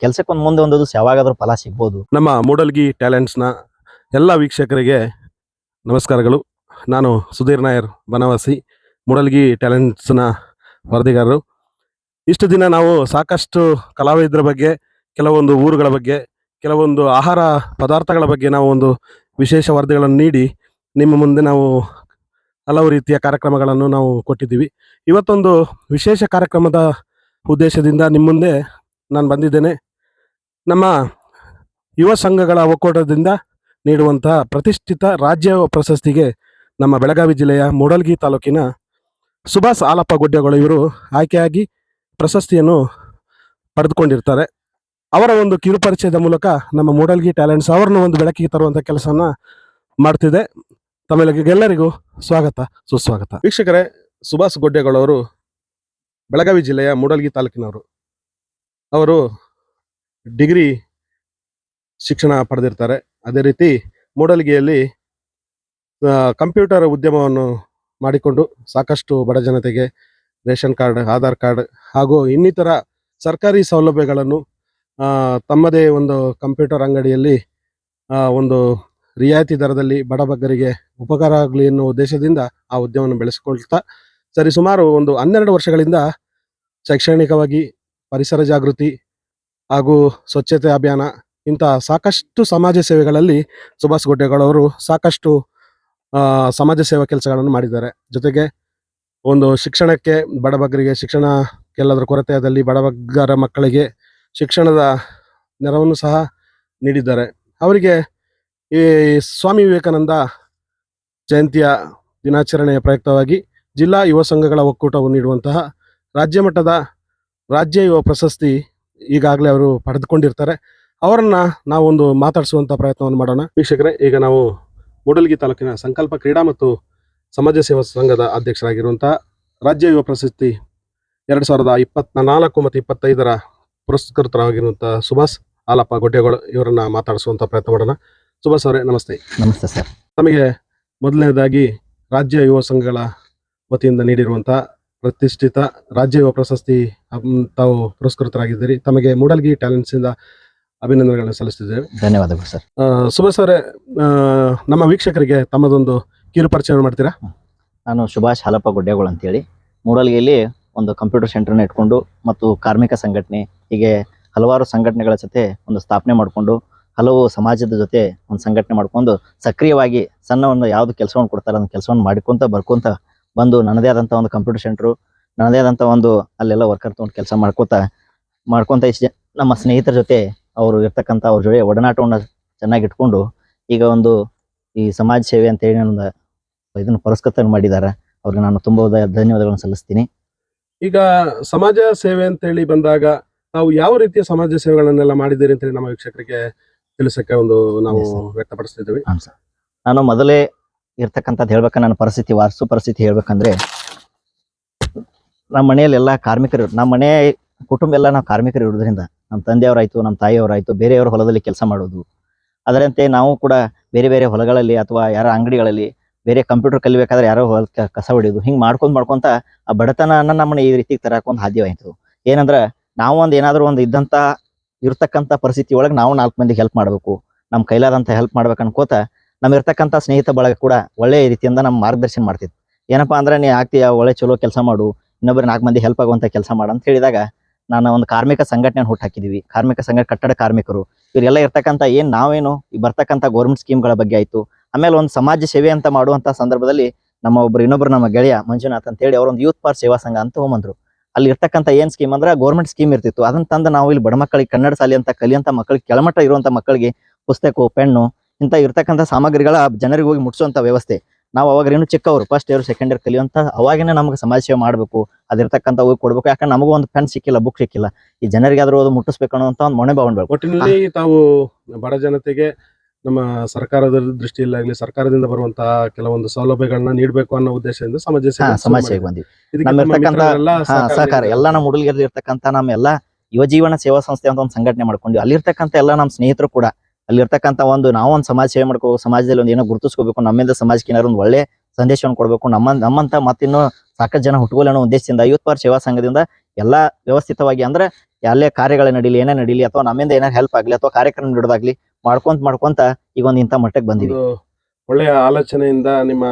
ಕೆಲ್ಸಕ್ಕೊಂದ್ ಮುಂದೆ ಒಂದು ದಿವಸ ಯಾವಾಗಾದ್ರೂ ಫಲ ಸಿಗ್ಬೋದು. ನಮ್ಮ ಮೂಡಲ್ಗಿ ಟ್ಯಾಲೆಂಟ್ಸ್ನ ಎಲ್ಲ ವೀಕ್ಷಕರಿಗೆ ನಮಸ್ಕಾರಗಳು. ನಾನು ಸುಧೀರ್ ನಾಯರ್ ಬನವಾಸಿ, ಮೂಡಲ್ಗಿ ಟ್ಯಾಲೆಂಟ್ಸ್ನ ವರದಿಗಾರರು. ಇಷ್ಟು ದಿನ ನಾವು ಸಾಕಷ್ಟು ಕಲಾವಿದರ ಬಗ್ಗೆ, ಕೆಲವೊಂದು ಊರುಗಳ ಬಗ್ಗೆ, ಕೆಲವೊಂದು ಆಹಾರ ಪದಾರ್ಥಗಳ ಬಗ್ಗೆ ನಾವು ಒಂದು ವಿಶೇಷ ವರದಿಗಳನ್ನು ನೀಡಿ, ನಿಮ್ಮ ಮುಂದೆ ನಾವು ಹಲವು ರೀತಿಯ ಕಾರ್ಯಕ್ರಮಗಳನ್ನು ನಾವು ಕೊಟ್ಟಿದ್ದೀವಿ. ಇವತ್ತೊಂದು ವಿಶೇಷ ಕಾರ್ಯಕ್ರಮದ ಉದ್ದೇಶದಿಂದ ನಿಮ್ಮ ಮುಂದೆ ನಾನು ಬಂದಿದ್ದೇನೆ. ನಮ್ಮ ಯುವ ಸಂಘಗಳ ಒಕ್ಕೂಟದಿಂದ ನೀಡುವಂತಹ ಪ್ರತಿಷ್ಠಿತ ರಾಜ್ಯ ಪ್ರಶಸ್ತಿಗೆ ನಮ್ಮ ಬೆಳಗಾವಿ ಜಿಲ್ಲೆಯ ಮೂಡಲ್ಗಿ ತಾಲೂಕಿನ ಸುಭಾಷ್ ಆಲಪ್ಪ ಗುಡ್ಡೆಗಳು ಇವರು ಆಯ್ಕೆಯಾಗಿ ಪ್ರಶಸ್ತಿಯನ್ನು ಪಡೆದುಕೊಂಡಿರ್ತಾರೆ. ಅವರ ಒಂದು ಕಿರುಪರಿಚಯದ ಮೂಲಕ ನಮ್ಮ ಮೂಡಲ್ಗಿ ಟ್ಯಾಲೆಂಟ್ಸ್ ಅವರನ್ನು ಒಂದು ಬೆಳಕಿಗೆ ತರುವಂಥ ಕೆಲಸನ ಮಾಡ್ತಿದೆ. ತಮ್ಮೆಲ್ಲರಿಗೂ ಸ್ವಾಗತ, ಸುಸ್ವಾಗತ. ವೀಕ್ಷಕರೇ, ಸುಭಾಷ್ ಗೊಡ್ಡೆಗಳವರು ಬೆಳಗಾವಿ ಜಿಲ್ಲೆಯ ಮೂಡಲ್ಗಿ ತಾಲೂಕಿನವರು. ಅವರು ಡಿಗ್ರಿ ಶಿಕ್ಷಣ ಪಡೆದಿರ್ತಾರೆ. ಅದೇ ರೀತಿ ಮೂಡಲ್ಗಿಯಲ್ಲಿ ಕಂಪ್ಯೂಟರ್ ಉದ್ಯಮವನ್ನು ಮಾಡಿಕೊಂಡು ಸಾಕಷ್ಟು ಬಡ ಜನತೆಗೆ ರೇಷನ್ ಕಾರ್ಡ್, ಆಧಾರ್ ಕಾರ್ಡ್ ಹಾಗೂ ಇನ್ನಿತರ ಸರ್ಕಾರಿ ಸೌಲಭ್ಯಗಳನ್ನು ತಮ್ಮದೇ ಒಂದು ಕಂಪ್ಯೂಟರ್ ಅಂಗಡಿಯಲ್ಲಿ ಒಂದು ರಿಯಾಯಿತಿ ದರದಲ್ಲಿ ಬಡಬಗ್ಗರಿಗೆ ಉಪಕಾರ ಆಗಲಿ ಎನ್ನುವ ಉದ್ದೇಶದಿಂದ ಆ ಉದ್ಯಮವನ್ನು ಬೆಳೆಸಿಕೊಳ್ತಾ, ಸರಿ ಸುಮಾರು ಒಂದು ಹನ್ನೆರಡು ವರ್ಷಗಳಿಂದ ಶೈಕ್ಷಣಿಕವಾಗಿ ಪರಿಸರ ಜಾಗೃತಿ ಹಾಗೂ ಸ್ವಚ್ಛತೆ ಅಭಿಯಾನ ಇಂಥ ಸಾಕಷ್ಟು ಸಮಾಜ ಸೇವೆಗಳಲ್ಲಿ ಸುಭಾಷ್ ಗುಡ್ಡೆಗಳವರು ಸಾಕಷ್ಟು ಸಮಾಜ ಸೇವಾ ಕೆಲಸಗಳನ್ನು ಮಾಡಿದ್ದಾರೆ. ಜೊತೆಗೆ ಒಂದು ಶಿಕ್ಷಣಕ್ಕೆ ಬಡಬಗ್ಗರಿಗೆ ಶಿಕ್ಷಣ ಎಲ್ಲದರ ಕೊರತೆಯಾದಲ್ಲಿ ಬಡಬಗ್ಗರ ಮಕ್ಕಳಿಗೆ ಶಿಕ್ಷಣದ ನೆರವನ್ನು ಸಹ ನೀಡಿದ್ದಾರೆ. ಅವರಿಗೆ ಈ ಸ್ವಾಮಿ ವಿವೇಕಾನಂದ ಜಯಂತಿಯ ದಿನಾಚರಣೆಯ ಪ್ರಯುಕ್ತವಾಗಿ ಜಿಲ್ಲಾ ಯುವ ಸಂಘಗಳ ಒಕ್ಕೂಟವು ನೀಡುವಂತಹ ರಾಜ್ಯ ಮಟ್ಟದ ರಾಜ್ಯ ಯುವ ಪ್ರಶಸ್ತಿ ಈಗಾಗಲೇ ಅವರು ಪಡೆದುಕೊಂಡಿರ್ತಾರೆ. ಅವರನ್ನ ನಾವೊಂದು ಮಾತಾಡಿಸುವಂಥ ಪ್ರಯತ್ನವನ್ನು ಮಾಡೋಣ. ವೀಕ್ಷಕರೇ ಈಗ ನಾವು ಮೂಡಲ್ಗಿ ತಾಲೂಕಿನ ಸಂಕಲ್ಪ ಕ್ರೀಡಾ ಮತ್ತು ಸಮಾಜ ಸೇವಾ ಸಂಘದ ಅಧ್ಯಕ್ಷರಾಗಿರುವಂಥ ರಾಜ್ಯ ಯುವ ಪ್ರಶಸ್ತಿ ಎರಡು ಸಾವಿರದ ಇಪ್ಪತ್ನಾಲ್ಕು ಮತ್ತು ಇಪ್ಪತ್ತೈದರ ಪುರಸ್ಕೃತರಾಗಿರುವಂಥ ಸುಭಾಷ್ ಆಲಪ್ಪ ಗೊಡ್ಡೆಗಳು ಇವರನ್ನ ಮಾತಾಡಿಸುವಂಥ ಪ್ರಯತ್ನ ಮಾಡೋಣ. ಸುಭಾಷ್ ಅವರೇ ನಮಸ್ತೆ. ನಮಸ್ತೆ ಸರ್. ತಮಗೆ ಮೊದಲನೇದಾಗಿ ರಾಜ್ಯ ಯುವ ಸಂಘಗಳ ವತಿಯಿಂದ ನೀಡಿರುವಂತಹ ಪ್ರತಿಷ್ಠಿತ ರಾಜ್ಯ ಯುವ ಪ್ರಶಸ್ತಿ ತಾವು ಪುರಸ್ಕೃತರಾಗಿದ್ದೀರಿ. ತಮಗೆ ಮೂಡಲ್ಗಿ ಟ್ಯಾಲೆಂಟ್ಸ್ ಇಂದ ಅಭಿನಂದನೆಗಳನ್ನು ಸಲ್ಲಿಸುತ್ತಿದ್ದೇವೆ ಧನ್ಯವಾದಗಳು ಸರ್. ಸುಭಾಷ್ ಅವರೇ ಆ, ನಮ್ಮ ವೀಕ್ಷಕರಿಗೆ ತಮ್ಮದೊಂದು ಕಿರು ಪರಿಚಯ ಮಾಡ್ತೀರಾ? ನಾನು ಸುಭಾಷ್ ಹಾಲಪ್ಪ ಗುಡ್ಡೆಗಳು ಅಂತೇಳಿ. ಮೂಡಲ್ಗಿಯಲ್ಲಿ ಒಂದು ಕಂಪ್ಯೂಟರ್ ಸೆಂಟರ್ನ ಇಟ್ಕೊಂಡು ಮತ್ತು ಕಾರ್ಮಿಕ ಸಂಘಟನೆ ಹೀಗೆ ಹಲವಾರು ಸಂಘಟನೆಗಳ ಜೊತೆ ಒಂದು ಸ್ಥಾಪನೆ ಮಾಡಿಕೊಂಡು ಹಲವು ಸಮಾಜದ ಜೊತೆ ಒಂದು ಸಂಘಟನೆ ಮಾಡ್ಕೊಂಡು ಸಕ್ರಿಯವಾಗಿ ಸಣ್ಣ ಒಂದು ಯಾವ್ದು ಕೆಲಸವನ್ನು ಕೊಡ್ತಾರೆ ಅದನ್ನು ಕೆಲಸವನ್ನು ಮಾಡ್ಕೊಂತ ಬರ್ಕೊಂತ ಬಂದು ನನ್ನದೇ ಆದಂತ ಒಂದು ಕಂಪ್ಯೂಟರ್ ಸೆಂಟ್ರು ನನ್ನದೇ ಆದಂತ ಒಂದು ಅಲ್ಲೆಲ್ಲ ವರ್ಕರ್ ತೊಗೊಂಡು ಕೆಲಸ ಮಾಡ್ಕೋತ ಮಾಡ್ಕೊಂತ ಇಷ್ಟು ನಮ್ಮ ಸ್ನೇಹಿತರ ಜೊತೆ ಅವರು ಇರ್ತಕ್ಕಂತ ಅವ್ರ ಜೊತೆ ಒಡನಾಟವನ್ನು ಚೆನ್ನಾಗಿ ಇಟ್ಕೊಂಡು ಈಗ ಒಂದು ಈ ಸಮಾಜ ಸೇವೆ ಅಂತ ಹೇಳಿ ಒಂದು ಇದನ್ನು ಪುರಸ್ಕೃತ ಮಾಡಿದ್ದಾರೆ ಅವ್ರಿಗೆ ನಾನು ತುಂಬ ಧನ್ಯವಾದಗಳನ್ನು ಸಲ್ಲಿಸ್ತೀನಿ. ಈಗ ಸಮಾಜ ಸೇವೆ ಅಂತ ಹೇಳಿ ಬಂದಾಗ ನಾವು ಯಾವ ರೀತಿಯ ಸಮಾಜ ಸೇವೆಗಳನ್ನೆಲ್ಲ ಮಾಡಿದ್ದೀರಿ ಅಂತ ಹೇಳಿ ನಮ್ಮ ವೀಕ್ಷಕರಿಗೆ ತಿಳಿಸಕ್ಕೆ ಒಂದು ನಾವು. ವ್ಯಕ್ತಪಡಿಸ್ತಿದ್ದೀವಿ ನಾನು ಮೊದಲೇ ಇರ್ತಕ್ಕಂಥದ್ದು ಹೇಳ್ಬೇಕ, ನನ್ನ ಪರಿಸ್ಥಿತಿ ವಾರಸು ಪರಿಸ್ಥಿತಿ ಹೇಳ್ಬೇಕಂದ್ರೆ, ನಮ್ಮ ಮನೆಯಲ್ಲಿ ಎಲ್ಲ ಕಾರ್ಮಿಕರು, ನಮ್ಮ ಮನೆ ಕುಟುಂಬ ಎಲ್ಲ ನಾವು ಕಾರ್ಮಿಕರು ಇರೋದ್ರಿಂದ ನಮ್ಮ ತಂದೆಯವರಾಯ್ತು, ನಮ್ಮ ತಾಯಿಯವರಾಯ್ತು, ಬೇರೆಯವರ ಹೊಲದಲ್ಲಿ ಕೆಲಸ ಮಾಡೋದು. ಅದರಂತೆ ನಾವು ಕೂಡ ಬೇರೆ ಬೇರೆ ಹೊಲಗಳಲ್ಲಿ ಅಥವಾ ಯಾರ ಅಂಗಡಿಗಳಲ್ಲಿ ಬೇರೆ ಕಂಪ್ಯೂಟರ್ ಕಲಿಬೇಕಾದ್ರೆ ಯಾರೋ ಹೊಲ ಕಸ ಹೊಡೆಯೋದು, ಹಿಂಗೆ ಮಾಡ್ಕೊಂಡು ಮಾಡ್ಕೊಂತ ಆ ಬಡತನ ನಮ್ಮನ್ನ ಈ ರೀತಿ ತರಕ ಒಂದು ಸಾಧ್ಯವಾಯಿತು ಏನಂದ್ರೆ ನಾವು ಒಂದು ಏನಾದರೂ ಒಂದು ಇದ್ದಂತ ಇರ್ತಕ್ಕಂಥ ಪರಿಸ್ಥಿತಿ ಒಳಗೆ ನಾವು ನಾಲ್ಕು ಮಂದಿಗೆ ಹೆಲ್ಪ್ ಮಾಡಬೇಕು. ನಮ್ಮ ಕೈಲಾದಂಥ ಹೆಲ್ಪ್ ಮಾಡ್ಬೇಕು ಅನ್ಕೋತ ನಮ್ಮ ಇರ್ತಕ್ಕಂಥ ಸ್ನೇಹಿತ ಬಳಗ ಕೂಡ ಒಳ್ಳೆ ರೀತಿಯಿಂದ ನಮ್ಮ ಮಾರ್ಗದರ್ಶನ ಮಾಡ್ತಿತ್ತು ಏನಪ್ಪಾ ಅಂದ್ರೆ ನೀ ಆಗ್ತೀಯ ಒಳ್ಳೆ ಚಲೋ ಕೆಲಸ ಮಾಡು ಇನ್ನೊಬ್ಬರು ನಾಲ್ಕು ಮಂದಿ ಹೆಲ್ಪ್ ಆಗುವಂತ ಕೆಲಸ ಮಾಡು ಅಂತ ಹೇಳಿದಾಗ ನಾನು ಒಂದು ಕಾರ್ಮಿಕ ಸಂಘಟನೆ ಹುಟ್ಟು ಹಾಕಿದೀವಿ. ಕಾರ್ಮಿಕ ಸಂಘ ಕಟ್ಟಡ ಕಾರ್ಮಿಕರು. ಇವರೆಲ್ಲ ಇರ್ತಕ್ಕಂಥ ಏನು ನಾವೇನು, ಈ ಬರ್ತಕ್ಕಂಥ ಗೌರ್ಮೆಂಟ್ ಸ್ಕೀಮ್ಗಳ ಬಗ್ಗೆ ಆಯ್ತು. ಆಮೇಲೆ ಒಂದು ಸಮಾಜ ಸೇವೆ ಅಂತ ಮಾಡುವಂಥ ಸಂದರ್ಭದಲ್ಲಿ ನಮ್ಮ ಒಬ್ರು ಇನ್ನೊಬ್ರು ನಮ್ಮ ಗೆಳೆಯ ಮಂಜುನಾಥ್ ಅಂತ ಹೇಳಿ ಅವರೊಂದು ಯೂತ್ ಪಾರ್ ಸೇವಾ ಸಂಘ ಅಂತ ಹೋಗ್ಬಂದ್ರು. ಅಲ್ಲಿ ಇರ್ತಕ್ಕಂಥ ಏನ್ ಸ್ಕೀಮ್ ಅಂದ್ರೆ ಗೌರ್ಮೆಂಟ್ ಸ್ಕೀಮ್ ಇರ್ತಿತ್ತು. ಅದನ್ನ ತಂದು ನಾವು ಇಲ್ಲಿ ಬಡ ಮಕ್ಕಳಿಗೆ ಕನ್ನಡ ಶಾಲೆ ಅಂತ ಕಲಿಯಂತ ಮಕ್ಕಳಿಗೆ, ಕೆಳಮಟ್ಟ ಇರುವಂತ ಮಕ್ಕಳಿಗೆ ಪುಸ್ತಕ, ಪೆನ್ನು ಇಂಥ ಇರ್ತಕ್ಕಂಥ ಸಾಮಗ್ರಿಗಳ ಜನರಿಗೆ ಹೋಗಿ ಮುಟ್ಸುವಂತ ವ್ಯವಸ್ಥೆ. ನಾವು ಅವಾಗ ಏನು ಚಿಕ್ಕವರು ಫಸ್ಟ್ ಇಯರ್ ಸೆಕೆಂಡ್ ಇಯರ್ ಕಲಿಯುವಂತ ಅವಾಗಿನ ನಮ್ಗೆ ಸಮಾಜ ಸೇವೆ ಮಾಡಬೇಕು. ಅದಿರ್ತಕ್ಕಂಥ ಹೋಗಿ ಕೊಡ್ಬೇಕು. ಯಾಕಂದ್ರೆ ನಮಗೂ ಒಂದು ಪೆನ್ ಸಿಕ್ಕಿಲ್ಲ ಬುಕ್ ಸಿಕ್ಕಿಲ್ಲ. ಈ ಜನರಿಗೆ ಆದ್ರೂ ಅದು ಮುಟ್ಟಿಸ್ಬೇಕು ಅಂತ ಒಂದು ಮೊಣೆ ಭಾವನೆ ಒಟ್ಟಿನಲ್ಲಿ ತಾವು ಬಡ ಜನತೆಗೆ ನಮ್ಮ ಸರ್ಕಾರದ ದೃಷ್ಟಿಯಲ್ಲಾಗಲಿ ಸರ್ಕಾರದಿಂದ ಬರುವಂತಹ ಕೆಲವೊಂದು ಸೌಲಭ್ಯಗಳನ್ನ ನೀಡಬೇಕು ಅನ್ನೋ ಉದ್ದೇಶದಿಂದ ಸಮಾಜ ಸಮಾಜ ಶುರು ಸೇವೆ ಮಾಡಿದ್ದೀರಿ. ಬಂದಿವಿ. ನಮ್ಮ ಇರ್ತಕ್ಕಂಥ ಸಹಕಾರ. ಎಲ್ಲ ನಮ್ಮ ಹುಡುಗಿಯರ್ ಇರ್ತಕ್ಕಂಥ ನಮ್ಮ ಎಲ್ಲ ಯುವ ಜೀವನ ಸೇವಾ ಸಂಸ್ಥೆ ಅಂತ ಒಂದು ಸಂಘಟನೆ ಮಾಡ್ಕೊಂಡ್ವಿ. ಅಲ್ಲಿರ್ತಕ್ಕಂಥ ಎಲ್ಲ ನಮ್ಮ ಸ್ನೇಹಿತರು ಕೂಡ ಅಲ್ಲಿರ್ತಕ್ಕಂಥ ಒಂದು ನಾವೊಂದು ಸಮಾಜ ಸೇವೆ ಮಾಡ್ಕೋಬೇಕು ಸಮಾಜದಲ್ಲಿ ಒಂದು ಏನೋ ಗುರುತಿಸ್ಕೋಬೇಕು ನಮ್ಮಿಂದ ಸಮಾಜಕ್ಕೆ ಏನಾದ್ರು ಒಂದು ಒಳ್ಳೆ ಸಂದೇಶವನ್ನು ಕೊಡಬೇಕು ನಮ್ಮ ನಮ್ಮಂತ ಮತ್ತಿನ್ನು ಸಾಕಷ್ಟು ಜನ ಹುಟ್ಟುಗೋಲ್ ಅನ್ನೋ ಉದ್ದೇಶದಿಂದ ಯೂತ್ ಪಾರ್ ಸೇವಾ ಸಂಘದಿಂದ ಎಲ್ಲಾ ವ್ಯವಸ್ಥಿತವಾಗಿ ಅಂದ್ರೆ ಎಲ್ಲೇ ಕಾರ್ಯಗಳ ನಡೀಲಿ ಏನೇ ನಡೀಲಿ ಅಥವಾ ನಮ್ಮಿಂದ ಏನಾರ ಹೆಲ್ಪ್ ಆಗ್ಲಿ ಅಥವಾ ಕಾರ್ಯಕ್ರಮ ನೀಡೋದಾಗ್ಲಿ ಮಾಡ್ಕೊಂತ ಮಾಡ್ಕೊಂತ ಈಗ ಒಂದು ಇಂಥ ಮಟ್ಟಕ್ಕೆ ಬಂದಿದೆ ಒಳ್ಳೆಯ ಆಲೋಚನೆಯಿಂದ ನಿಮ್ಮ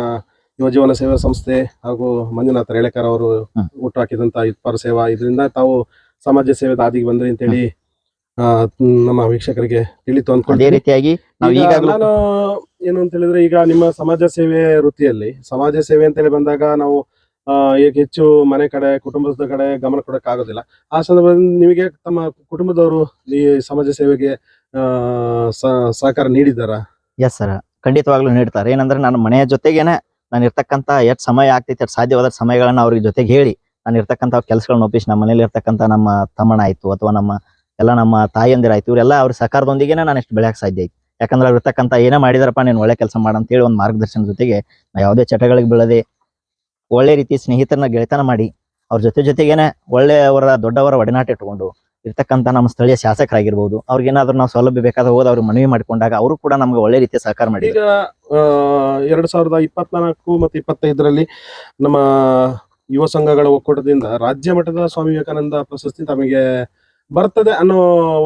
ಯುವ ಜೀವನ ಸೇವಾ ಸಂಸ್ಥೆ ಹಾಗೂ ಮಂಜುನಾಥ ರೇಳೆಕರ್ ಅವರು. ಹುಟ್ಟು ಹಾಕಿದಂತ ಪಾರ್ ಸೇವಾ. ಇದರಿಂದ ತಾವು ಸಮಾಜ ಸೇವೆ ದಾದಿಗೆ ಬಂದ್ರಿ ಅಂತೇಳಿ ನಮ್ಮ ವೀಕ್ಷಕರಿಗೆ ತಿಳಿತು ಅದೇ ರೀತಿಯಾಗಿ ನಾನು ಏನು ಅಂತ ಹೇಳಿದ್ರೆ ಈಗ ನಿಮ್ಮ ಸಮಾಜ ಸೇವೆ ವೃತ್ತಿಯಲ್ಲಿ ಸಮಾಜ ಸೇವೆ ಅಂತ ಹೇಳಿ ಬಂದಾಗ ನಾವು ಈಗ ಹೆಚ್ಚು ಮನೆ ಕಡೆ ಕುಟುಂಬದ ಕಡೆ ಗಮನ ಕೊಡಕ್ ಆಗೋದಿಲ್ಲ. ಆ ಸಂದರ್ಭದಲ್ಲಿ ನಿಮಗೆ ತಮ್ಮ ಕುಟುಂಬದವರು ಈ ಸಮಾಜ ಸೇವೆಗೆ ಆ, ಸಹಕಾರ ನೀಡಿದ್ದಾರಾ? ಎಸ್ ಸರ್ ಖಂಡಿತವಾಗ್ಲೂ ನೀಡ್ತಾರೆ. ಏನಂದ್ರೆ ನನ್ನ ಮನೆಯ ಜೊತೆಗೇನೆ ನಾನು ಇರ್ತಕ್ಕಂಥ ಎಷ್ಟು ಸಮಯ ಆಗ್ತೈತೆ ಎಷ್ಟು ಸಾಧ್ಯವಾದ ಸಮಯಗಳನ್ನ ಅವ್ರಿಗೆ ಜೊತೆಗೆ ಹೇಳಿ ನಾನು ಇರ್ತಕ್ಕಂಥ ಕೆಲಸಗಳನ್ನ ಒಪ್ಪಿಸಿ ನಮ್ಮ ಮನೇಲಿ ಇರ್ತಕ್ಕಂಥ ನಮ್ಮ ತಮ್ಮನ ಆಯ್ತು ಅಥವಾ ನಮ್ಮ ಎಲ್ಲ ನಮ್ಮ ತಾಯಿಯಂದಿರ ಆಯ್ತು ಇವರೆಲ್ಲ ಅವ್ರ ಸಹಕಾರದೊಂದಿಗೆ ನಾನು ಎಷ್ಟು ಬೆಳೆಯಕ್ಕೆ ಸಾಧ್ಯ ಐತಿ ಯಾಕಂದ್ರೆ ಅವ್ರು ಇರ್ತಕ್ಕಂಥ ಏನೇ ಮಾಡಿದಾರಪ್ಪ, ನೀನು ಒಳ್ಳೆ ಕೆಲಸ ಮಾಡ ಅಂತೇಳಿ ಒಂದು ಮಾರ್ಗದರ್ಶನ ಜೊತೆಗೆ ನಾ ಯಾವುದೇ ಚಟಗಳಿಗೆ ಬೀಳದೆ ಒಳ್ಳೆ ರೀತಿ ಸ್ನೇಹಿತರನ್ನ ಗೆಳೆತನ ಮಾಡಿ, ಅವ್ರ ಜೊತೆ ಜೊತೆಗೇನೆ ಒಳ್ಳೆಯವರ, ದೊಡ್ಡವರ ಒಡನಾಟ ಇಟ್ಕೊಂಡು ಇರ್ತಕ್ಕಂಥ ನಮ್ಮ ಸ್ಥಳೀಯ ಶಾಸಕರಾಗಿರ್ಬೋದು ಅವ್ರಿಗೇನಾದ್ರೂ ನಾವು ಸೌಲಭ್ಯ ಬೇಕಾದ ಹೋದ ಅವ್ರಿಗೆ ಮನವಿ ಮಾಡಿಕೊಂಡಾಗ ಅವರು ಕೂಡ ನಮ್ಗೆ ಒಳ್ಳೆ ರೀತಿಯ ಸಹಕಾರ ಮಾಡಿದ್ರು. ಈಗ ಎರಡ್ ಸಾವಿರದ ಇಪ್ಪತ್ನಾಲ್ಕು ಮತ್ತು ಇಪ್ಪತ್ತೈದರಲ್ಲಿ ನಮ್ಮ ಯುವ ಸಂಘಗಳ ಒಕ್ಕೂಟದಿಂದ ರಾಜ್ಯ ಮಟ್ಟದ ಸ್ವಾಮಿ ವಿವೇಕಾನಂದ ಪ್ರಶಸ್ತಿ ತಮಗೆ ಬರ್ತದೆ ಅನ್ನೋ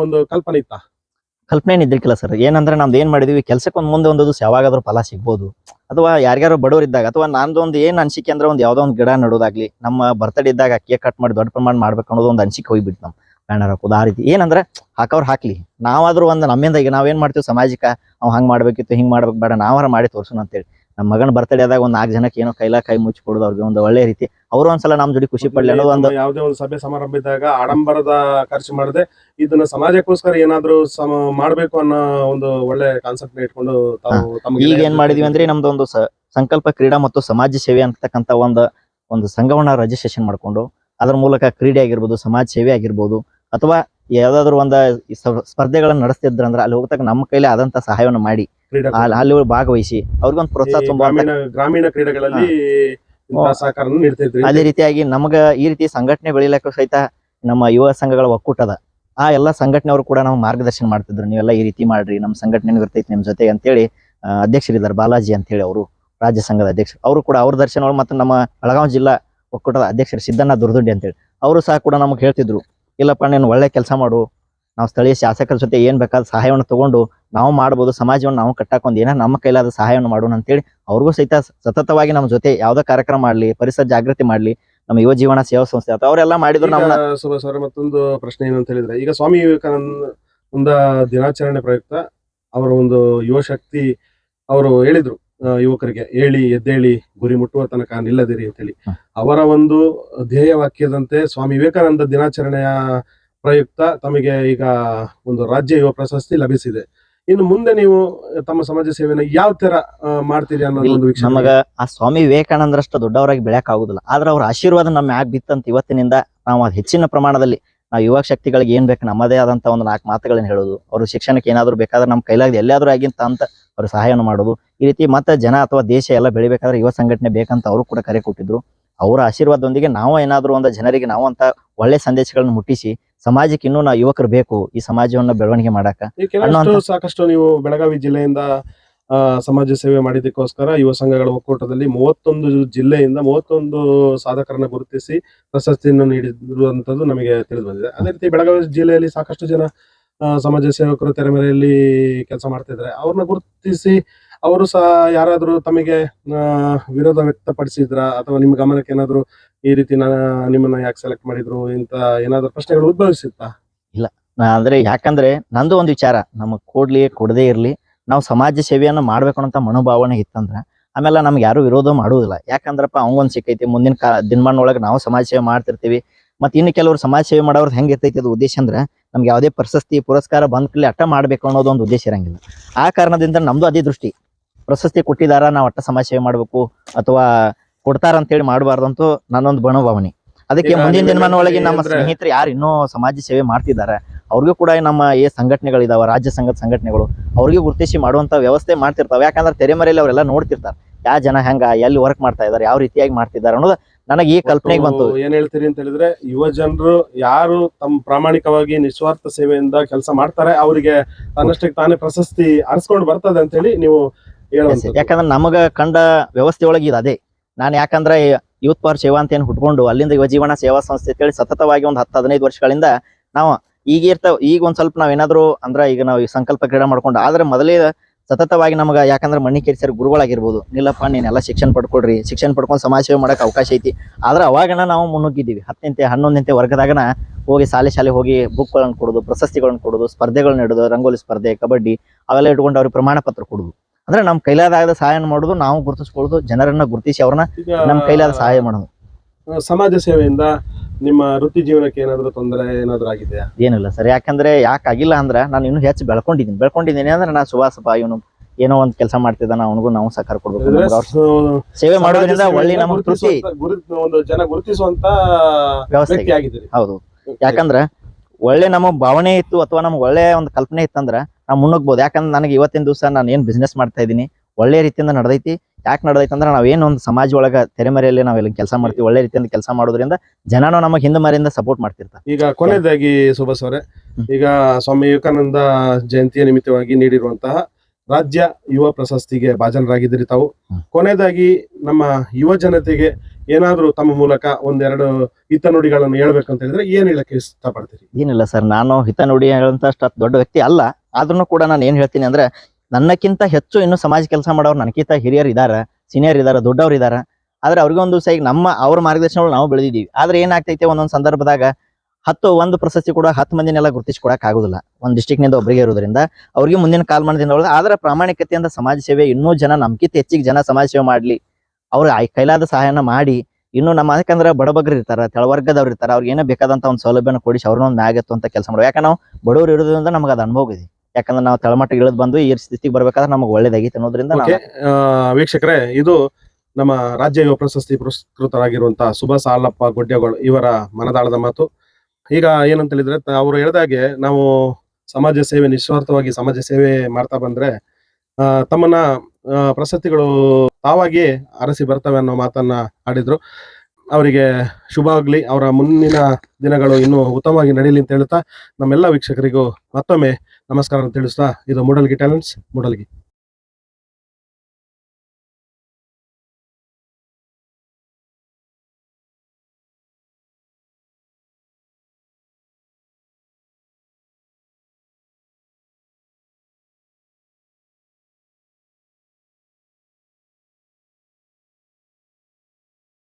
ಒಂದು ಕಲ್ಪನೆ ಇತ್ತ? ಕಲ್ಪನೆ ಏನಿದ್ದಿಲ್ಲ ಸರ್ ಏನಂದ್ರೆ ನಮ್ದು ಏನ್ ಮಾಡಿದೀವಿ ಕೆಲ್ಸಕ್ಕೆ ಒಂದ್ ಮುಂದೆ ಒಂದು ಯಾವಾಗಾದ್ರೂ ಫಲ ಸಿಗ್ಬೋದು. ಅಥವಾ ಯಾರ್ಯಾರು ಬಡವ್ರು ಇದ್ದಾಗ, ಅಥವಾ ನಂದೊಂದು ಏನ್ ಅನ್ಸಿಕೆ ಅಂದ್ರೆ ಒಂದು ಯಾವ್ದೋ ಒಂದು ಗಿಡ ನಡೋದಾಗ್ಲಿ, ನಮ್ಮ ಬರ್ತಡೇ ಇದ್ದಾಗ ಕೇಕ್ ಕಟ್ ಮಾಡಿ ದೊಡ್ಡ ಪ್ರಮಾಣ ಮಾಡ್ಬೇಕು ಅನ್ನೋದು ಒಂದು ಅನ್ಸಿಕೆ ಹೋಗ್ಬಿಟ್ಟು ನಮ್ ಬ್ಯಾನರ್ ಹಾಕೋದು. ಆ ರೀತಿ ಏನಂದ್ರೆ ಹಾಕೋರ್ ಹಾಕ್ಲಿ. ನಾವಾದ್ರೂ ಒಂದು ನಮ್ಮಿಂದ ಈಗ ನಾವೇನ್ ಮಾಡ್ತೀವಿ, ಸಾಮಾಜಿಕ, ಅವ್ ಹಂಗ್ ಮಾಡ್ಬೇಕಿತ್ತು, ಹಿಂಗ್ ಮಾಡ್ಬೇಕು, ಬೇಡ, ನಾವಾರ ಮಾಡಿ ತೋರ್ಸೋಣ ಅಂತೇಳಿ. ನಮ್ಮ ಮಗನ ಬರ್ತಡೇ ಆದಾಗ ಒಂದ್ ನಾಲ್ಕು ಜನಕ್ಕೆ ಏನೋ ಕೈಲಾ ಕೈ ಮುಚ್ಚಿ ಕೊಡೋದು ಅವ್ರಿಗೆ ಒಂದು ಒಳ್ಳೆ ರೀತಿ. ಅವರು ಒಂದ್ಸಲ ನಮ್ ಜೋಡಿ ಖುಷಿ ಪಡ್ಲಿ ಅನ್ನೋದು ಒಂದು ಯಾವುದೇ ಒಂದು ಸಭೆ ಸಮಾರಂಭ ಇದ್ದಾಗ ಆಡಂಬರದ ಖರ್ಚು ಮಾಡದೆ ಇದನ್ನ ಸಮಾಜಕ್ಕೋಸ್ಕರ ಏನಾದ್ರೂ ಸಮ ಮಾಡ್ಬೇಕು ಅನ್ನೋ ಒಂದು ಒಳ್ಳೆ ಕಾನ್ಸೆಪ್ಟ್ ಇಟ್ಕೊಂಡು ತಾವು ತಮಗೆ ಈಗ ಏನ್ ಮಾಡಿದ್ವಿ ಅಂದ್ರೆ ನಮ್ದು ಒಂದು ಸ- ಸಂಕಲ್ಪ ಕ್ರೀಡಾ ಮತ್ತು ಸಮಾಜ ಸೇವೆ ಅಂತಕ್ಕಂತ ಒಂದು ಒಂದು ಸಂಘವನ್ನ ರಜಿಸ್ಟ್ರೇಷನ್ ಮಾಡ್ಕೊಂಡು ಅದ್ರ ಮೂಲಕ ಕ್ರೀಡೆ ಆಗಿರ್ಬೋದು ಸಮಾಜ ಸೇವೆ ಆಗಿರ್ಬೋದು ಅಥವಾ ಯಾವ್ದಾದ್ರು ಒಂದು ಸ್ಪರ್ಧೆಗಳನ್ನು ಸ್ಪ- ಸ್ಪರ್ಧೆಗಳನ್ನ ನಡೆಸ್ತಿದ್ರಂದ್ರೆ ಅಲ್ಲಿ ಹೋಗ್ತಕ್ಕ ನಮ್ಮ ಕೈಲಿ ಆದಂತ ಸಹಾಯವನ್ನು ಮಾಡಿ. ಅಲ್ಲಿ ಭಾಗವಹಿಸಿ. ಅವ್ರಿಗೊಂದು ಪ್ರೋತ್ಸಾಹ ತುಂಬಾ ಗ್ರಾಮೀಣ ಕ್ರೀಡೆಗಳಲ್ಲಿ ಅದೇ ರೀತಿಯಾಗಿ ನಮಗ ಈ ರೀತಿ ಸಂಘಟನೆ ಬೆಳಿಲಕ್ಕ ಸಹಿತ ನಮ್ಮ ಯುವ ಸಂಘಗಳ ಒಕ್ಕೂಟದ ಆ ಎಲ್ಲ ಸಂಘಟನೆಯವರು ಕೂಡ ನಾವು ಮಾರ್ಗದರ್ಶನ ಮಾಡ್ತಿದ್ರು. ನೀವೆಲ್ಲ ಈ ರೀತಿ ಮಾಡ್ರಿ ನಮ್ಮ ಸಂಘಟನೆ ಇರ್ತೈತಿ ನಿಮ್ ಜೊತೆ ಅಂತೇಳಿ ಹೇಳಿ ಅಧ್ಯಕ್ಷರಿದ್ದಾರೆ ಬಾಲಾಜಿ ಅಂತೇಳಿ ಅವರು ರಾಜ್ಯ ಸಂಘದ ಅಧ್ಯಕ್ಷರು ಅವರು ಕೂಡ ಅವ್ರ ದರ್ಶನ ಮತ್ತು ನಮ್ಮ ಬೆಳಗಾವಿ ಜಿಲ್ಲಾ ಒಕ್ಕೂಟದ ಅಧ್ಯಕ್ಷರು ಸಿದ್ದಣ್ಣ ದುರ್ದುಡ್ಡಿ ಅಂತೇಳಿ. ಅವರು ಸಹ ಕೂಡ ನಮಗೆ ಹೇಳ್ತಿದ್ರು ಇಲ್ಲಪ್ಪ ನೀನು ಒಳ್ಳೆ ಕೆಲಸ ಮಾಡು ನಾವು ಸ್ಥಳೀಯ ಶಾಸಕರ ಜೊತೆ ಏನ್ ಬೇಕಾದ ಸಹಾಯವನ್ನು ತಗೊಂಡು ನಾವು ಮಾಡ್ಬೋದು ಸಮಾಜವನ್ನು ನಾವು ಕಟ್ಟಾಕೊಂಡು ಏನೋ ನಮ್ಮ ಕೈಲಾದ ಸಹಾಯವನ್ನು ಮಾಡೋಣ ಅಂತೇಳಿ ಅವ್ರಿಗೂ ಸಹಿತ ಸತತವಾಗಿ ನಮ್ಮ ಜೊತೆ ಯಾವ್ದೋ ಕಾರ್ಯಕ್ರಮ ಮಾಡ್ಲಿ ಪರಿಸರ ಜಾಗೃತಿ ಮಾಡ್ಲಿ ನಮ್ಮ ಯುವ ಜೀವನ ಸೇವಾ ಸಂಸ್ಥೆ ಅಥವಾ ಅವರೆಲ್ಲ ಮಾಡಿದ್ರು ನಮ್ಮ ಸರ್ ಮತ್ತೊಂದು ಪ್ರಶ್ನೆ ಏನು ಅಂತ ಹೇಳಿದ್ರೆ ಈಗ ಸ್ವಾಮಿ ವಿವೇಕಾನಂದ ಒಂದು ದಿನಾಚರಣೆ ಪ್ರಯುಕ್ತ ಅವರ ಒಂದು ಯುವ ಶಕ್ತಿ ಅವರು ಹೇಳಿದ್ರು ಯುವಕರಿಗೆ ಹೇಳಿ ಎದ್ದೇಳಿ ಗುರಿ ಮುಟ್ಟುವ ತನಕ ನಿಲ್ಲದಿರಿ ಅಂತೇಳಿ. ಅವರ ಒಂದು ಧ್ಯೇಯ ವಾಕ್ಯದಂತೆ ಸ್ವಾಮಿ ವಿವೇಕಾನಂದ ದಿನಾಚರಣೆಯ ಪ್ರಯುಕ್ತ ತಮಗೆ ಈಗ ಒಂದು ರಾಜ್ಯ ಯುವ ಪ್ರಶಸ್ತಿ ಲಭಿಸಿದೆ. ಇನ್ನು ಮುಂದೆ ನೀವು ತಮ್ಮ ಸಮಾಜ ಸೇವೆಯನ್ನು ಯಾವ ತರ ಮಾಡ್ತೀರಿ ಅನ್ನೋದು ಒಂದು ವೀಕ್ಷಣೆ. ನಮಗ ಆ ಸ್ವಾಮಿ ವಿವೇಕಾನಂದರಷ್ಟು ದೊಡ್ಡವರಾಗಿ ಬೆಳೆಯಕ್ ಆಗುದಿಲ್ಲ ಆದ್ರೆ ಅವ್ರ ಆಶೀರ್ವಾದ ನಮ್ಮ ಆಗ ಬಿತ್ತಂತ ಇವತ್ತಿನಿಂದ ನಾವು ಅದ್ ಹೆಚ್ಚಿನ ಪ್ರಮಾಣದಲ್ಲಿ ನಾವು ಯುವ ಶಕ್ತಿಗಳಿಗೆ ಏನ್ ಬೇಕು ನಮ್ಮದೇ ಆದಂತ ಒಂದು ನಾಲ್ಕು ಮಾತುಗಳನ್ನ ಹೇಳೋದು ಅವ್ರ ಶಿಕ್ಷಣಕ್ಕೆ ಏನಾದ್ರು ಬೇಕಾದ್ರೆ ನಮ್ಮ ಕೈಲಾಗದ ಎಲ್ಲಾದ್ರೂ ಆಗಿಂತ ಅಂತ ಅವ್ರ ಸಹಾಯವನ್ನು ಮಾಡೋದು ಈ ರೀತಿ ಮತ್ತೆ ಜನ ಅಥವಾ ದೇಶ ಎಲ್ಲ ಬೆಳಿಬೇಕಾದ್ರೆ ಯುವ ಸಂಘಟನೆ ಬೇಕಂತ ಅವರು ಕೂಡ ಕರೆ ಕೊಟ್ಟಿದ್ರು. ಅವರ ಆಶೀರ್ವಾದದೊಂದಿಗೆ ನಾವು ಏನಾದರೂ ಒಂದು ಜನರಿಗೆ ನಾವು ಅಂತ ಒಳ್ಳೆ ಸಂದೇಶಗಳನ್ನು ಮುಟ್ಟಿಸಿ ಸಮಾಜಕ್ಕೆ ಇನ್ನೂ ನಾವು ಯುವಕರು ಬೇಕು ಈ ಸಮಾಜವನ್ನ ಬೆಳವಣಿಗೆ ಮಾಡಾಕ ಸಾಕಷ್ಟು ನೀವು ಬೆಳಗಾವಿ ಜಿಲ್ಲೆಯಿಂದ ಸಮಾಜ ಸೇವೆ ಮಾಡಿದಕ್ಕೋಸ್ಕರ ಯುವ ಸಂಘಗಳ ಒಕ್ಕೂಟದಲ್ಲಿ ಮೂವತ್ತೊಂದು ಜಿಲ್ಲೆಯಿಂದ ಮೂವತ್ತೊಂದು ಸಾಧಕರನ್ನ ಗುರುತಿಸಿ ಪ್ರಶಸ್ತಿಯನ್ನು ನೀಡಿರುವಂತದ್ದು ನಮಗೆ ತಿಳಿದು ಬಂದಿದೆ ಅದೇ ರೀತಿ ಬೆಳಗಾವಿ ಜಿಲ್ಲೆಯಲ್ಲಿ ಸಾಕಷ್ಟು ಜನ ಸಮಾಜ ಸೇವಕರು ತೆರೆಮರೆಯಲ್ಲಿ ಕೆಲಸ ಮಾಡ್ತಿದ್ದಾರೆ. ಅವ್ರನ್ನ ಗುರುತಿಸಿ ಅವರು ಸಹ ಯಾರಾದರೂ ತಮಗೆ ವಿರೋಧ ವ್ಯಕ್ತಪಡಿಸಿದ್ರ? ಅಥವಾ ನಿಮ್ಮ ಗಮನಕ್ಕೆ ಏನಾದರೂ ಈ ರೀತಿ ನಿಮ್ಮನ್ನ ಯಾಕೆ ಸೆಲೆಕ್ಟ್ ಮಾಡಿದ್ರು? ಇಂತ ಏನಾದರೂ ಪ್ರಶ್ನೆಗಳು ಉದ್ಭವಿಸುತ್ತಾ? ಇಲ್ಲ. ಅಂದ್ರೆ ಯಾಕಂದ್ರೆ ನಂದು ಒಂದು ವಿಚಾರ. ನಮಗೆ ಕೊಡ್ಲಿ ಕೊಡದೇ ಇರ್ಲಿ. ನಾವು ಸಮಾಜ ಸೇವೆಯನ್ನು ಮಾಡ್ಬೇಕು ಅಂತ ಮನೋಭಾವನೆ ಇತ್ತಂದ್ರೆ, ಆಮೇಲೆ ನಮ್ಗೆ ಯಾರು ವಿರೋಧ ಮಾಡುವುದಿಲ್ಲ. ಯಾಕಂದ್ರಪ್ಪ ಅವಂಗೊಂದು ಸಿಕ್ಕೈತಿ. ಮುಂದಿನ ಕಾ ದಿನಮಾನ ಒಳಗೆ ನಾವು ಸಮಾಜ ಸೇವೆ ಮಾಡ್ತಿರ್ತೀವಿ. ಮತ್ತೆ ಇನ್ನು ಕೆಲವರು ಸಮಾಜ ಸೇವೆ ಮಾಡೋರು ಹೆಂಗೆ ಇರ್ತೈತಿ ಅದು ಉದ್ದೇಶ ಅಂದ್ರೆ, ನಮ್ಗೆ ಯಾವುದೇ ಪ್ರಶಸ್ತಿ, ಪುರಸ್ಕಾರ ಬಂದ ಕೂಡಲೇ ಅಟ್ಟ ಮಾಡಬೇಕು ಅನ್ನೋದು ಒಂದು ಉದ್ದೇಶ ಇರಂಗಿಲ್ಲ. ಆ ಕಾರಣದಿಂದ ನಮ್ಮದು ಅದೇ ದೃಷ್ಟಿ ಪ್ರಶಸ್ತಿ ಕೊಟ್ಟಿದಾರ ನಾವು ಒಟ್ಟ ಸಮಾಜ ಸೇವೆ ಮಾಡ್ಬೇಕು ಅಥವಾ ಕೊಡ್ತಾರ ಅಂತೇಳಿ ಮಾಡಬಾರ್ದು ಅಂತೂ ನನ್ನೊಂದು ಭಾವನೆ ಅದಕ್ಕೆ ಮುಂದಿನ ದಿನಮಾನ ಒಳಗೆ ನಮ್ಮ ಸ್ನೇಹಿತರು ಯಾರು ಇನ್ನೂ ಸಮಾಜ ಸೇವೆ ಮಾಡ್ತಿದ್ದಾರೆ ಅವ್ರಿಗೂ ಕೂಡ ನಮ್ಮ ಏ ಸಂಘಟನೆಗಳಿದಾವ ರಾಜ್ಯ ಸಂಘದ ಸಂಘಟನೆಗಳು ಅವ್ರಿಗೂ ಗುರುತಿಸಿ ಮಾಡುವಂತ ವ್ಯವಸ್ಥೆ ಮಾಡ್ತಿರ್ತಾವೆ ಯಾಕಂದ್ರೆ ತೆರೆಮರೆಯಲ್ಲಿ ಅವರೆಲ್ಲ ನೋಡ್ತಿರ್ತಾರೆ ಯಾವ ಜನ ಹೆಂಗ ಎಲ್ಲಿ ವರ್ಕ್ ಮಾಡ್ತಾ ಇದಾರೆ ಯಾವ ರೀತಿಯಾಗಿ ಮಾಡ್ತಿದ್ದಾರೆ ಅನ್ನೋದು ನನಗೆ ಈ ಕಲ್ಪನೆಗೆ ಬಂತು ಏನ್ ಹೇಳ್ತೀರಿ ಅಂತ ಹೇಳಿದ್ರೆ ಯುವ ಜನರು ಯಾರು ತಮ್ಮ ಪ್ರಾಮಾಣಿಕವಾಗಿ ನಿಸ್ವಾರ್ಥ ಸೇವೆಯಿಂದ ಕೆಲಸ ಮಾಡ್ತಾರೆ ಅವರಿಗೆ ತನ್ನಷ್ಟಕ್ಕೆ ತಾನೇ ಪ್ರಶಸ್ತಿ ಅರ್ಸ್ಕೊಂಡು ಬರ್ತದೆ ಅಂತ ಹೇಳಿ ನೀವು. ಯಾಕಂದ್ರೆ ನಮಗ ಕಂಡ ವ್ಯವಸ್ಥೆ ಒಳಗೆ ಇದು ಅದೇ. ನಾನು ಯಾಕಂದ್ರೆ ಯೂತ್ ಪವರ್ ಸೇವಾ ಅಂತ ಏನು ಹುಟ್ಕೊಂಡು ಅಲ್ಲಿಂದ ಯುವ ಜೀವನ ಸೇವಾ ಸಂಸ್ಥೆ ಅಂತೇಳಿ ಸತತವಾಗಿ ಒಂದು ಹತ್ತು ಹದಿನೈದು ವರ್ಷಗಳಿಂದ ನಾವು ಈಗ ಇರ್ತಾವ ಈಗ ಒಂದ್ ಸ್ವಲ್ಪ ನಾವ್ ಏನಾದ್ರು ಅಂದ್ರೆ ಈಗ ನಾವು ಈ ಸಂಕಲ್ಪ ಕ್ರೀಡೆ ಮಾಡ್ಕೊಂಡು, ಆದ್ರೆ ಮೊದಲೇ ಸತತವಾಗಿ ನಮಗ ಯಾಕಂದ್ರೆ ಮಣ್ಣಿ ಸರ್ ಗುರುಗಳಾಗಿರ್ಬೋದು. ನಿಲ್ಲಪ್ಪ ನೀನೆಲ್ಲ ಶಿಕ್ಷಣ ಪಡ್ಕೊಳ್ರಿ, ಶಿಕ್ಷಣ ಪಡ್ಕೊಂಡು ಸಮಾಜ ಸೇವೆ ಮಾಡಕ್ ಅವಕಾಶ ಐತಿ. ಆದ್ರೆ ಅವಾಗನ ನಾವು ಮುನ್ನುಗ್ಗಿದ್ದೀವಿ. ಹತ್ತನೇಂತೆ ಹನ್ನೊಂದನೇಂತೆ ವರ್ಗದಾಗನ ಹೋಗಿ ಶಾಲೆ ಶಾಲೆ ಹೋಗಿ ಬುಕ್ಗಳನ್ನು ಕೊಡೋದು, ಪ್ರಶಸ್ತಿಗಳನ್ನು ಕೊಡೋದು, ಸ್ಪರ್ಧೆಗಳನ್ನ ಇಡೋದು ರಂಗೋಲಿ ಸ್ಪರ್ಧೆ, ಕಬಡ್ಡಿ, ಅವೆಲ್ಲ ಇಟ್ಕೊಂಡು ಅವ್ರಿಗೆ ಪ್ರಮಾಣ ಪತ್ರ ಕೊಡೋದು. ಅಂದ್ರೆ ನಮ್ ಕೈಲಾದ ಸಹಾಯ ಮಾಡೋದು ನಾವು ಗುರುತಿಸ್ಕೊಳ್ಳೋದು ಜನರನ್ನ ಗುರುತಿಸಿ ಅವ್ರನ್ನ ನಮ್ಮ ನಮ್ ಕೈಲಾದ ಸಹಾಯ ಮಾಡೋದು. ಸಮಾಜ ಸೇವೆಯಿಂದ ನಿಮ್ಮ ವೃತ್ತಿ ಜೀವನಕ್ಕೆ ಏನಾದ್ರು ತೊಂದರೆ ಏನಾದ್ರೂ ಆಗಿದೆಯಾ? ಏನಿಲ್ಲ ಸರ್ ಯಾಕಂದ್ರೆ ಯಾಕೆ ಆಗಿಲ್ಲ ಅಂದ್ರೆ ನಾನು ಇನ್ನು ಹೆಚ್ಚು ಬೆಳ್ಕೊಂಡಿದ್ದೀನಿ. ಬೆಳ್ಕೊಂಡಿದ್ದೀನಿ ಅಂದ್ರೆ ನಾ ಸುಭಾಷ ಇವನು ಏನೋ ಒಂದ್ ಕೆಲಸ ಮಾಡ್ತಿದ್ದಾನ ಅವನಿಗೂ ನಾವು ಸಹಕಾರ ಕೊಡ್ಬೇಕು ಸೇವೆ ಮಾಡೋದ್ರಿಂದ ಒಳ್ಳೆ ನಮ್ಮ ಕೃಷಿ ಒಂದು ಜನ ಗುರುತಿಸುವಂತ ವ್ಯವಸ್ಥೆ ಹೌದು. ಯಾಕಂದ್ರೆ ಒಳ್ಳೆ ನಮ್ಮ ಭಾವನೆ ಇತ್ತು ಅಥವಾ ನಮ್ಗೆ ಒಳ್ಳೆ ಒಂದು ಕಲ್ಪನೆ ಇತ್ತಂದ್ರ ನಾವು ಮುನ್ನುಗ್ಬೋದು. ಯಾಕಂದ್ರೆ ನನಗೆ ಇವತ್ತಿನ ದಿವಸ ನಾನು ಏನ್ ಬಿಸ್ನೆಸ್ ಮಾಡ್ತಾ ಇದ್ದೀನಿ ಒಳ್ಳೆ ರೀತಿಯಿಂದ ನಡೆದೈತಿ. ಯಾಕೆ ನಡೆದೈತೆ ಅಂದ್ರೆ ನಾವು ಏನು ಒಂದು ಸಮಾಜ ಒಳಗ ತೆರೆಮರೆಯಲ್ಲಿ ನಾವೆಲ್ಲ ಕೆಲಸ ಮಾಡ್ತೀವಿ ಒಳ್ಳೆ ರೀತಿಯಿಂದ ಕೆಲಸ ಮಾಡೋದ್ರಿಂದ ಜನನೂ ನಮಗೆ ಹಿಂದೆ ಮರೆಯಿಂದ ಸಪೋರ್ಟ್ ಮಾಡ್ತಿರ್ತಾರೆ. ಈಗ ಕೊನೆಯದಾಗಿ ಸುಭಾಸ್ ಅವರೇ ಈಗ ಸ್ವಾಮಿ ವಿವೇಕಾನಂದ ಜಯಂತಿಯ ನಿಮಿತ್ತವಾಗಿ ನೀಡಿರುವಂತಹ ರಾಜ್ಯ ಯುವ ಪ್ರಶಸ್ತಿಗೆ ಭಾಜನರಾಗಿದ್ದೀರಿ ತಾವು. ಕೊನೆಯದಾಗಿ ನಮ್ಮ ಯುವ ಜನತೆಗೆ ಏನಾದರೂ ತಮ್ಮ ಮೂಲಕ ಒಂದೆರಡು ಹಿತನುಡಿಗಳನ್ನು ಹೇಳ್ಬೇಕಂತ ಹೇಳಿದ್ರೆ ಏನ್ ಹೇಳಕ್ಕೆ ಇಷ್ಟಪಡ್ತೀರಿ? ಏನಿಲ್ಲ ಸರ್ ನಾನು ಹಿತ ನುಡಿ ಹೇಳುವಂತ ದೊಡ್ಡ ವ್ಯಕ್ತಿ ಅಲ್ಲ. ಆದ್ರೂ ಕೂಡ ನಾನು ಏನ್ ಹೇಳ್ತೀನಿ ಅಂದ್ರೆ, ನನ್ನಕ್ಕಿಂತ ಹೆಚ್ಚು ಇನ್ನು ಸಮಾಜ ಕೆಲಸ ಮಾಡೋರು ನನಗಿಂತ ಹಿರಿಯರು ಇದಾರ ಸೀನಿಯರ್ ಇದಾರ, ದೊಡ್ಡವ್ರು ಇದ್ದಾರೆ ಆದ್ರೆ ಅವ್ರಿಗೆ ಒಂದು ನಮ್ಮ ಅವ್ರ ಮಾರ್ಗದರ್ಶನ ನಾವು ಬೆಳೆದಿದ್ದೀವಿ ಆದ್ರೆ ಏನಾಗ್ತೈತೆ ಒಂದೊಂದು ಸಂದರ್ಭದಾಗ, ಹತ್ತು ಒಂದು ಪ್ರಶಸ್ತಿ ಕೂಡ ಹತ್ತು ಮಂದಿನೆಲ್ಲ ಗುರುತಿಸ್ಕೊಡಕ್ ಆಗುದಿಲ್ಲ. ಒಂದು ಡಿಸ್ಟಿಕ್ನಿಂದ ಒಬ್ಬರಿಗೆ ಇರೋದ್ರಿಂದ, ಅವ್ರಿಗೆ ಮುಂದಿನ ಕಾಲಮಾನದಿಂದ ಆದ್ರೆ ಪ್ರಾಮಾಣಿಕತೆಯಿಂದ ಸಮಾಜ ಸೇವೆ, ಇನ್ನೂ ಜನ ನಮ್ಕಿಂತ ಹೆಚ್ಚಿಗೆ ಜನ ಸಮಾಜ ಸೇವೆ ಮಾಡ್ಲಿ. ಅವ್ರ ಕೈಲಾದ ಸಹಾಯನ ಮಾಡಿ, ಇನ್ನು ನಮ್ಮ ಯಾಕಂದ್ರೆ ಬಡಬಗ್ರು ಇರ್ತಾರೆ, ತೆಳವರ್ಗದವ್ರು ಇರ್ತಾರೆ, ಅವ್ರಿಗೆ ಏನೋ ಬೇಕಾದಂತ ಒಂದು ಸೌಲಭ್ಯನ ಕೊಡಿಸಿ ಅವ್ರನ್ನ ಒಂದು ಮ್ಯಾಗತ್ತು ಅಂತ ಕೆಲಸ ಮಾಡುವ ಯಾಕಂದ್ರೆ ನಾವು ಬಡವರು ಇರೋದ್ರಿಂದ ನಮ್ಗೆ ಅದು ಅನುಭವ ಇದೆ ಯಾಕಂದ್ರೆ ನಾವು ತಳಮಟ್ಟಿಗೆ ಇಳಿದು ಬಂದು ಈ ಸ್ಥಿತಿಗೆ ಬರ್ಬೇಕಾದ್ರೆ ನಮಗೆ ಒಳ್ಳೇದಾಗಿತ್ತು ಅನ್ನೋದ್ರಿಂದ ನಾವು ವೀಕ್ಷಕರೇ ಇದು ನಮ್ಮ ರಾಜ್ಯ ಯುವ ಪ್ರಶಸ್ತಿ ಪುರಸ್ಕೃತರಾಗಿರುವಂತಹ ಸುಭಾಸ್ ಹಾಲಪ್ಪ ಗೊಡ್ಡೆಗಳು ಇವರ ಮನದಾಳದ ಮಾತು. ಈಗ ಏನಂತ ಹೇಳಿದ್ರೆ ಅವರು ಹೇಳಿದಾಗೆ ನಾವು ಸಮಾಜ ಸೇವೆ ನಿಸ್ವಾರ್ಥವಾಗಿ ಸಮಾಜ ಸೇವೆ ಮಾಡ್ತಾ ಬಂದ್ರೆ ತಮ್ಮನ್ನ ಪ್ರಶಸ್ತಿಗಳು ತಾವಾಗಿ ಅರಸಿ ಬರ್ತವೆ ಅನ್ನೋ ಮಾತನ್ನ ಆಡಿದ್ರು. ಅವರಿಗೆ ಶುಭ ಆಗಲಿ. ಅವರ ಮುಂದಿನ ದಿನಗಳು ಇನ್ನೂ ಉತ್ತಮವಾಗಿ ನಡೀಲಿ ಅಂತ ಹೇಳ್ತಾ ನಮ್ಮೆಲ್ಲ ವೀಕ್ಷಕರಿಗೂ ಮತ್ತೊಮ್ಮೆ ನಮಸ್ಕಾರ ಅಂತ ತಿಳಿಸ್ತಾ, ಇದು ಮೂಡಲ್ಗಿ ಟ್ಯಾಲೆಂಟ್ಸ್ ಮೂಡಲ್ಗಿ.